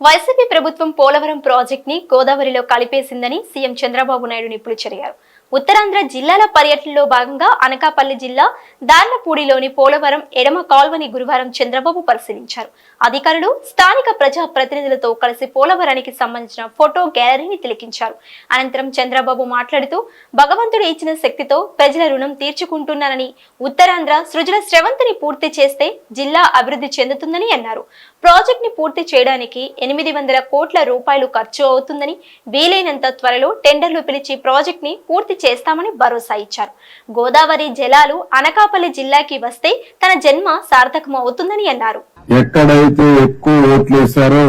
YCP ప్రభుత్వం పోలవరం ప్రాజెక్ట్ని గోదావరిలో కలిపేసిందని సీఎం చంద్రబాబు నాయుడు నిప్పులు చెరిగారు. ఉత్తరాంధ్ర జిల్లాల పర్యటనలో భాగంగా అనకాపల్లి జిల్లా దార్లపూడిలోని పోలవరం ఎడమ కాల్వని గురువారం చంద్రబాబు పరిశీలించారు. అధికారులు స్థానిక ప్రజా ప్రతినిధులతో కలిసి పోలవరానికి సంబంధించిన ఫోటో గ్యాలరీని తిలకించారు. అనంతరం చంద్రబాబు మాట్లాడుతూ భగవంతుడు ఇచ్చిన శక్తితో ప్రజల రుణం తీర్చుకుంటున్నానని ఉత్తరాంధ్ర సృజన స్రవంతిని పూర్తి చేస్తే జిల్లా అభివృద్ధి చెందుతుందని అన్నారు. ప్రాజెక్ట్ని పూర్తి చేయడానికి ఎనిమిది వందల కోట్ల రూపాయలు ఖర్చు అవుతుందని వీలైనంత త్వరలో టెండర్లు పిలిచి ప్రాజెక్ట్ని పూర్తి చేస్తామని భరోసా ఇచ్చారు. గోదావరి జలాలు అనకాపల్లి జిల్లాకి వస్తే తన జన్మ సార్థకం అవుతుందని అన్నారు. ఎక్కడైతే ఎక్కువ ఓట్లేశారో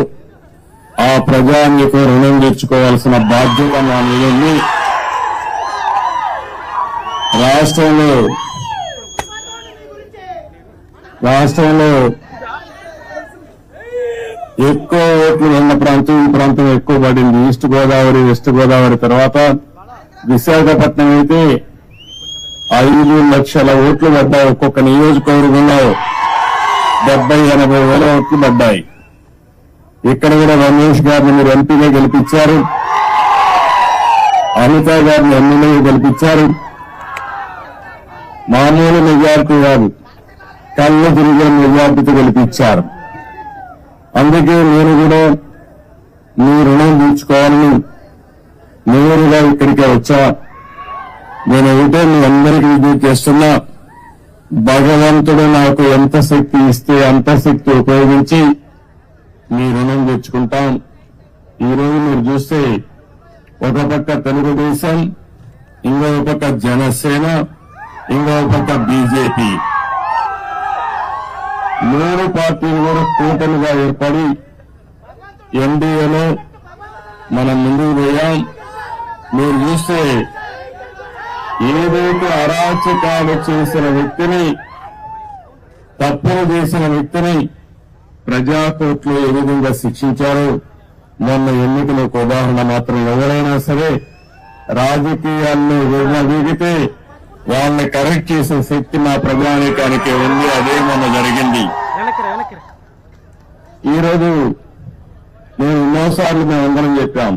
ఆ ప్రజానికి రుణం తెచ్చుకోవాల్సిన బాధ్యత మా మీద రాష్ట్రంలో రాష్ట్రంలో ఎక్కువ ఓట్లు ఉన్న ప్రాంతం ఈ ప్రాంతం ఎక్కువ పడింది. ఈస్ట్ గోదావరి వెస్ట్ గోదావరి తర్వాత విశాఖపట్నం అయితే ఐదు లక్షల ఓట్లు పడ్డాయి. ఒక్కొక్క నియోజకవర్గంలో డెబ్బై ఎనభై వేల ఓట్లు పడ్డాయి. ఇక్కడ కూడా రమేష్ గారిని మీరు ఎంపీగా గెలిపించారు. అనిత గారిని ఎమ్మెల్యేగా గెలిపించారు. మామూలు మెజార్టీ కాదు. కళ్ళు తిరిగే మెజార్టీతో గెలిపించారు. అందుకే నేను కూడా మీ రుణం తీర్చుకోవాలని నేరుగా ఇక్కడికే వచ్చా. నేను ఒకటే మీ అందరికీ విజ్ఞప్తి చేస్తున్నా. భగవంతుడు నాకు ఎంత శక్తి ఇస్తే అంత శక్తి ఉపయోగించి మీ రుణం తెచ్చుకుంటాం. ఈ మీరు చూస్తే ఒక పక్క తెలుగుదేశం ఇంకో పక్క జనసేన ఇంకో పక్క బీజేపీ. మూడు పార్టీలు కూడా కూటమిగా ఏర్పడి ఎన్డీఏలో మనం ముందుకు పోయాం. మీరు చూస్తే ఏదైతే అరాచకాలు చేసిన వ్యక్తిని తప్పులు చేసిన వ్యక్తిని ప్రజాకోర్టులో ఏ విధంగా శిక్షించారో మొన్న ఎన్నికల ఒక ఉదాహరణ మాత్రం ఎవరైనా సరే రాజకీయాల్లో విర్రవీగితే వాళ్ళని కరెక్ట్ చేసే శక్తి మా ప్రజానీకానికి ఉంది అదే మొన్న జరిగింది. ఈరోజు మేము ఎన్నోసార్లు మేము అందరం చెప్పాం.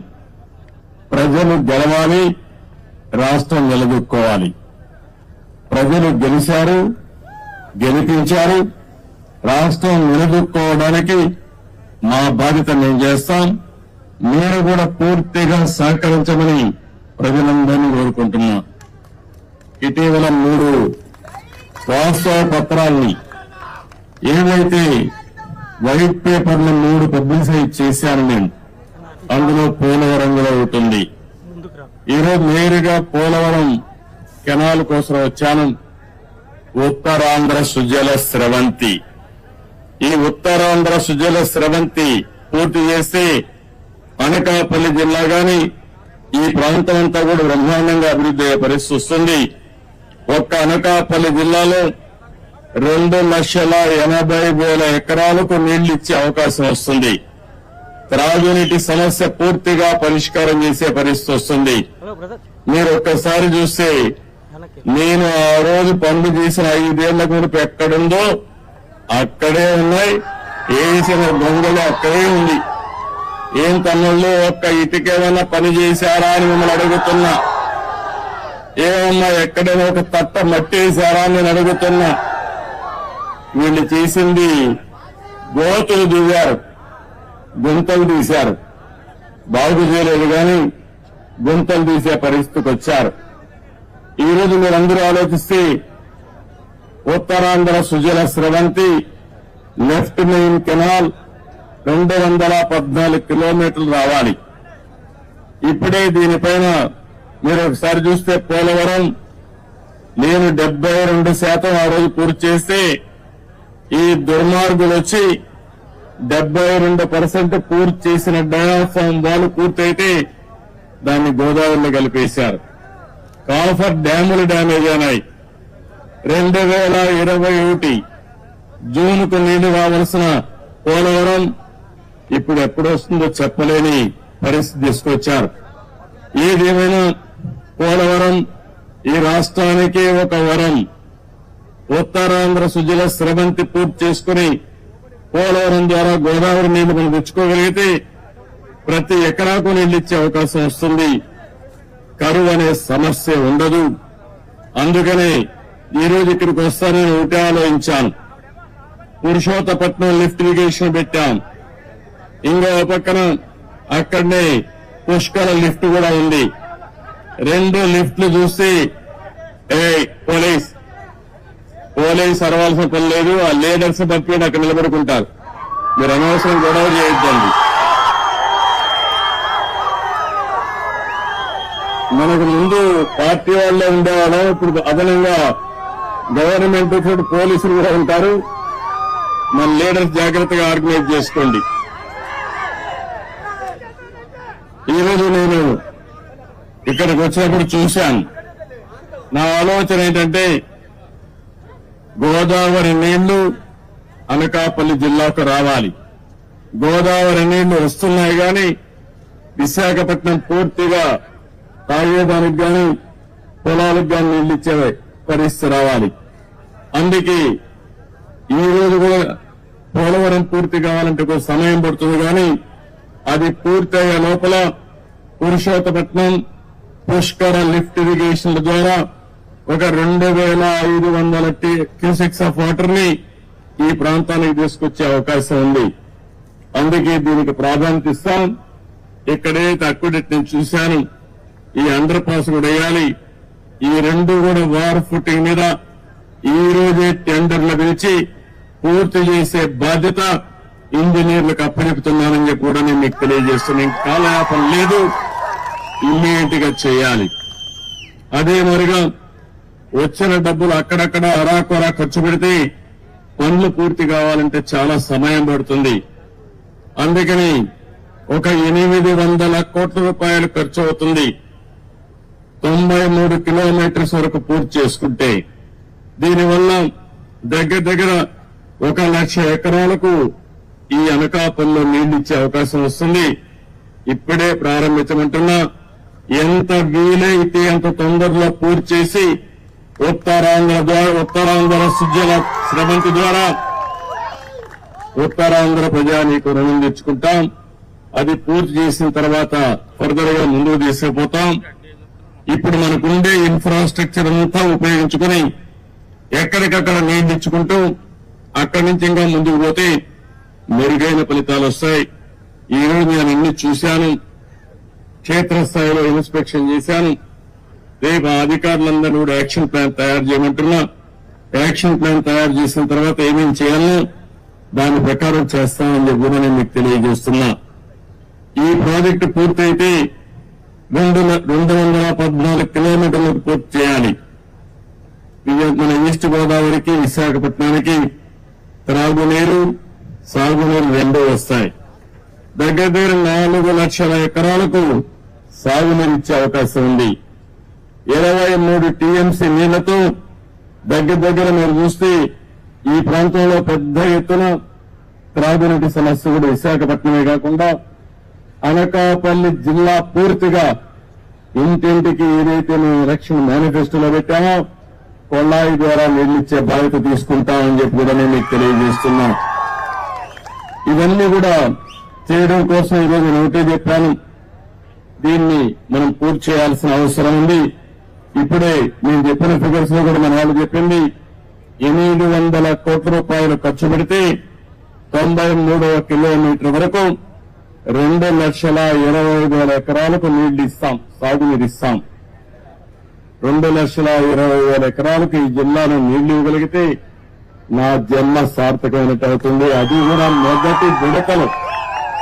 ప్రజలు గెలవాలి రాష్ట్రం నిలదొక్కోవాలి. ప్రజలు గెలిచారు గెలిపించారు రాష్ట్రం నిలదొక్కోవడానికి మా బాధ్యత మేము చేస్తాం. మీరు కూడా పూర్తిగా సహకరించమని ప్రజలందరినీ కోరుకుంటున్నా. ఇటీవల మూడు వాస్తవ పత్రాల్ని ఏవైతే వైట్ పేపర్లు మూడు పబ్లిసైజ్ చేశాను నేను అందులో పోలవరం కూడా ఉంటుంది ఈరోజు నేరుగా పోలవరం కెనాల్ కోసం వచ్చాను. ఉత్తరాంధ్ర సుజల స్రవంతి. ఈ ఉత్తరాంధ్ర సుజల స్రవంతి పూర్తి చేస్తే అనకాపల్లి జిల్లా గాని ఈ ప్రాంతం అంతా కూడా బ్రహ్మాండంగా అభివృద్ధి అయ్యే పరిస్థితి వస్తుంది. ఒక్క అనకాపల్లి జిల్లాలో రెండు లక్షల ఎనభై వేల ఎకరాలకు నీళ్ళు ఇచ్చే అవకాశం వస్తుంది. త్రాగునీటి సమస్య పూర్తిగా పరిష్కారం చేసే పరిస్థితి వస్తుంది. మీరు ఒక్కసారి చూస్తే నేను ఆ రోజు పనులు చేసిన ఐదేళ్ళ గురిపు ఎక్కడుందో అక్కడే ఉన్నాయి. వేసిన దొంగలు అక్కడే ఉంది. ఏం తమ్ముళ్ళు ఒక్క ఇటుకేమైనా పని చేశారా అని మిమ్మల్ని అడుగుతున్నా. ఏమన్నా ఎక్కడైనా ఒక తట్ట మట్టి వేశారా అని నేను అడుగుతున్నా. వీళ్ళు చేసింది గోతులు దిగారు గుంతలు తీశారు. బాగు చేయలేదు కానీ గుంతలు తీసే పరిస్థితికి వచ్చారు. ఈ రోజు మీరందరూ ఆలోచిస్తే Uttarandhra Sujala Sravanthi left main canal రెండు వందల పద్నాలుగు కిలోమీటర్లు రావాలి. ఇప్పుడే దీనిపైన మీరు ఒకసారి చూస్తే పోలవరం నేను డెబ్బై రెండు శాతం ఆ రోజు పూర్తి చేస్తే ఈ దుర్మార్గులు వచ్చి డెబ్బై రెండు పర్సెంట్ పూర్తి చేసిన డయాఫామ్ వాళ్ళు పూర్తయితే దాన్ని గోదావరిలో కలిపేశారు. కాఫర్ డ్యాములు డ్యామేజ్ అయినాయి. రెండు వేల ఇరవై ఒకటి జూన్కు నీళ్ళు రావాల్సిన పోలవరం ఇప్పుడు ఎప్పుడు వస్తుందో చెప్పలేని పరిస్థితి తీసుకొచ్చారు. ఏదేమైనా పోలవరం ఈ రాష్ట్రానికి ఒక వరం. ఉత్తరాంధ్ర సుజల స్రవంతి పూర్తి చేసుకుని పోలవరం ద్వారా గోదావరి నీళ్ళు మనం తెచ్చుకోగలిగితే ప్రతి ఎకరాకు నీళ్ళు ఇచ్చే అవకాశం వస్తుంది. కరువు అనే సమస్య ఉండదు. అందుకనే ఈ రోజు ఇక్కడికి వస్తానని ఒకటే ఆలోచించాను. పురుషోత్తపట్నం లిఫ్ట్ ఇరిగేషన్ పెట్టాం. ఇంకో పక్కన అక్కడనే పుష్కర లిఫ్ట్ కూడా ఉంది. రెండు లిఫ్ట్లు చూసి ఏ పోలీస్ పోలీస్ అరవాల్సిన పని లేదు. ఆ లీడర్స్ బట్టి అక్కడ నిలబడుకుంటారు. మీరు అనవసరం గొడవ చేయొద్దండి. మనకు ముందు పార్టీ వాళ్ళే ఉండేవాళ్ళం. ఇప్పుడు అదనంగా గవర్నమెంట్ ఇప్పుడు పోలీసులు కూడా ఉంటారు. మన లీడర్స్ జాగ్రత్తగా ఆర్గనైజ్ చేసుకోండి. ఈరోజు నేను ఇక్కడికి వచ్చినప్పుడు చూశాను. నా ఆలోచన ఏంటంటే గోదావరి నీళ్ళు అనకాపల్లి జిల్లాకు రావాలి. గోదావరి నీళ్ళు వస్తున్నాయి గాని విశాఖపట్నం పూర్తిగా తాగేదానికి గాని పొలాలకు గాని నీళ్ళు ఇచ్చే పరిస్థితి రావాలి. అందుకే ఈ రోజు కూడా పోలవరం పూర్తి కావాలంటే కొంచెం సమయం పడుతుంది కానీ అది పూర్తయ్యే లోపల పురుషోత్తపట్నం పుష్కర లిఫ్ట్ ఇరిగేషన్ల ద్వారా ఒక రెండు వేల ఐదు వందల క్యూసెక్స్ ఆఫ్ వాటర్ని ఈ ప్రాంతానికి తీసుకొచ్చే అవకాశం ఉంది. అందుకే దీనికి ప్రాధాన్యత ఇస్తాం. ఇక్కడే అక్విడెట్ నేను చూశాను. ఈ అండర్ పాస్ కూడా వేయాలి. ఈ రెండు కూడా వార్ ఫుటింగ్ మీద ఈ రోజే టెండర్లు పిలిచి పూర్తి చేసే బాధ్యత ఇంజనీర్లకు అప్పచెపుతున్నానని చెప్పి కూడా నేను మీకు తెలియజేస్తున్నాను. కాలయాపం లేదు. ఇమ్మీడియట్గా చేయాలి. అదే మరిగా వచ్చిన డబ్బులు అక్కడక్కడ అరాకొరా ఖర్చు పెడితే పనులు పూర్తి కావాలంటే చాలా సమయం పడుతుంది. అందుకని ఒక ఎనిమిది వందల కోట్ల రూపాయలు ఖర్చు అవుతుంది. తొంభై మూడు కిలోమీటర్స్ వరకు పూర్తి చేసుకుంటే దీనివల్ల దగ్గర దగ్గర ఒక లక్ష ఎకరాలకు ఈ అనకాపల్లో నీళ్ళిచ్చే అవకాశం వస్తుంది. ఇప్పుడే ప్రారంభించమంటున్నా ఎంత వీలైతే అంత తొందరలో పూర్తి చేసి ఉత్తరాంధ్ర ద్వారా ఉత్తరాంధ్ర సుజల శ్రమంతి ద్వారా ఉత్తరాంధ్ర ప్రజానీకు రుణం తెచ్చుకుంటాం. అది పూర్తి చేసిన తర్వాత ఫర్దర్గా ముందుకు తీసుకుపోతాం. ఇప్పుడు మనకుండే ఇన్ఫ్రాస్ట్రక్చర్ అంతా ఉపయోగించుకుని ఎక్కడికక్కడ నియంత్రించుకుంటూ అక్కడి నుంచి ఇంకా ముందుకు పోతే మెరుగైన ఫలితాలు వస్తాయి. ఈ రోజు నేను అన్ని చూశాను క్షేత్రస్థాయిలో ఇన్స్పెక్షన్ చేశాను రేపు అధికారులందరూ కూడా యాక్షన్ ప్లాన్ తయారు చేయమంటున్నా యాక్షన్ ప్లాన్ తయారు చేసిన తర్వాత ఏమేం చేయాలో దాని ప్రకారం చేస్తామని చెప్పి కూడా నేను మీకు తెలియజేస్తున్నా. ఈ ప్రాజెక్టు పూర్తయితే రెండు రెండు వందల పద్నాలుగు కిలోమీటర్లకు పూర్తి చేయాలి. ఇది మన ఈస్ట్ గోదావరికి విశాఖపట్నానికి త్రాగునీరు సాగునీరు రెండూ వస్తాయి. దగ్గర దగ్గర నాలుగు లక్షల ఎకరాలకు సాగునీరు ఇచ్చే అవకాశం ఉంది. ఇరవై మూడు టీఎంసీ నీళ్ళతో దగ్గర దగ్గర మీరు చూస్తే ఈ ప్రాంతంలో పెద్ద ఎత్తున త్రాగునీటి సమస్య కూడా విశాఖపట్నమే కాకుండా అనకాపల్లి జిల్లా పూర్తిగా ఇంటింటికి ఏదైతే మేము ఎలక్షన్ మేనిఫెస్టోలో పెట్టామో కొళ్ళాయి ద్వారా నీళ్ళిచ్చే బాధ్యత తీసుకుంటామని చెప్పి కూడా నేను మీకు తెలియజేస్తున్నాను ఇవన్నీ కూడా చేయడం కోసం ఈరోజు నేను ఒకటే చెప్పాను. దీన్ని మనం పూర్తి చేయాల్సిన అవసరం ఉంది. ఇప్పుడే నేను చెప్పిన ఫిగర్స్లో కూడా మన వాళ్ళు చెప్పింది ఎనిమిది వందల కోట్ల రూపాయలు ఖర్చు పెడితే తొంభై మూడవ కిలోమీటర్ వరకు రెండు లక్షల ఇరవై ఐదు వేల ఎకరాలకు నీళ్ళు ఇస్తాం సాగునీరు ఇస్తాం. రెండు లక్షల ఇరవై వేల ఎకరాలకు ఈ జిల్లాలో నీళ్ళు ఇవ్వగలిగితే నా జన్మ సార్థకమైనట్టు అవుతుంది. అది కూడా మొదటి విడతలు.